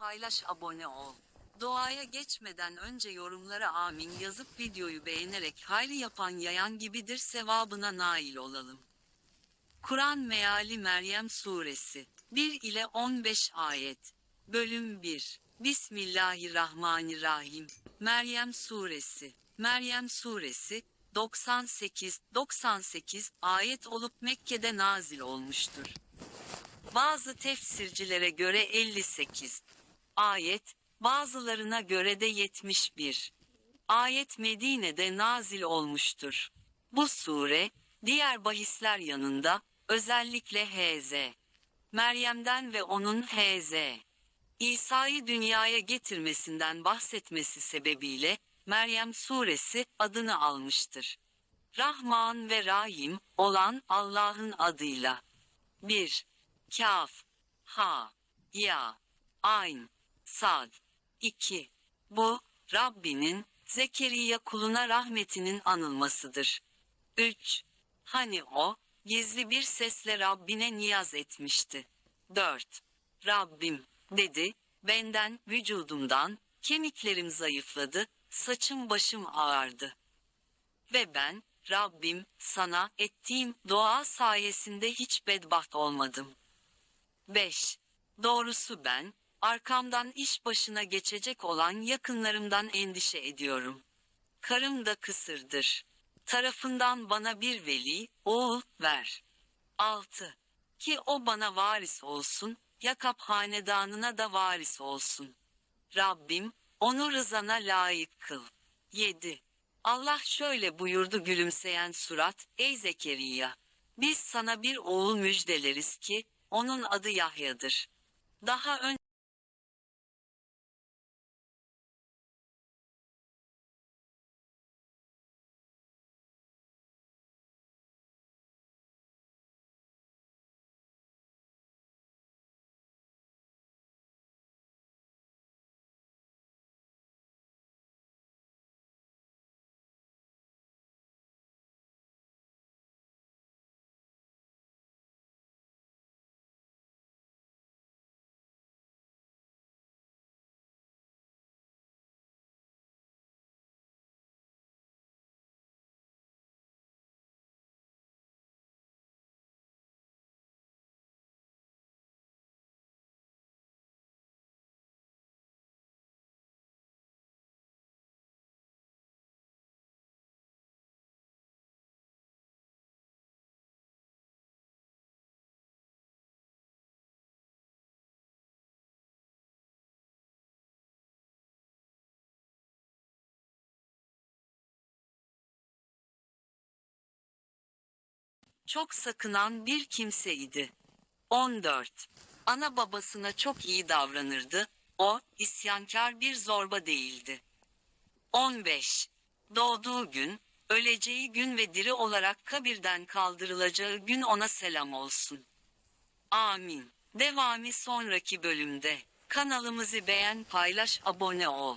paylaş, abone ol. Doğaya geçmeden önce yorumlara amin yazıp videoyu beğenerek hayli yapan yayan gibidir sevabına nail olalım. Kur'an Meali Meryem Suresi 1 ile 15 ayet. Bölüm 1. Bismillahirrahmanirrahim. Meryem Suresi. Meryem Suresi 98 98 ayet olup Mekke'de nazil olmuştur. Bazı tefsircilere göre 58 ayet, bazılarına göre de 71 ayet Medine'de nazil olmuştur. Bu sure, diğer bahisler yanında, özellikle H.Z. Meryem'den ve onun H.Z. İsa'yı dünyaya getirmesinden bahsetmesi sebebiyle, Meryem suresi adını almıştır. Rahman ve Rahim olan Allah'ın adıyla. 1. Kaf, Ha, Ya, Ayn, Sad. 2. Bu, Rabbinin, Zekeriya kuluna rahmetinin anılmasıdır. 3. Hani o, gizli bir sesle Rabbine niyaz etmişti. 4. Rabbim, dedi, benden, vücudumdan, kemiklerim zayıfladı, saçım başım ağardı. Ve ben, Rabbim, sana ettiğim dua sayesinde hiç bedbaht olmadım. 5. Doğrusu ben, arkamdan iş başına geçecek olan yakınlarımdan endişe ediyorum. Karım da kısırdır. Tarafından bana bir veli, oğul, ver. 6. Ki o bana varis olsun, Yakap hanedanına da varis olsun. Rabbim, onu rızana layık kıl. 7. Allah şöyle buyurdu gülümseyen surat, ey Zekeriya. Biz sana bir oğul müjdeleriz ki, onun adı Yahya'dır. Daha önce çok sakınan bir kimseydi. 14. Ana babasına çok iyi davranırdı, o, isyankar bir zorba değildi. 15. Doğduğu gün, öleceği gün ve diri olarak kabirden kaldırılacağı gün ona selam olsun. Amin. Devamı sonraki bölümde. Kanalımızı beğen, paylaş, abone ol.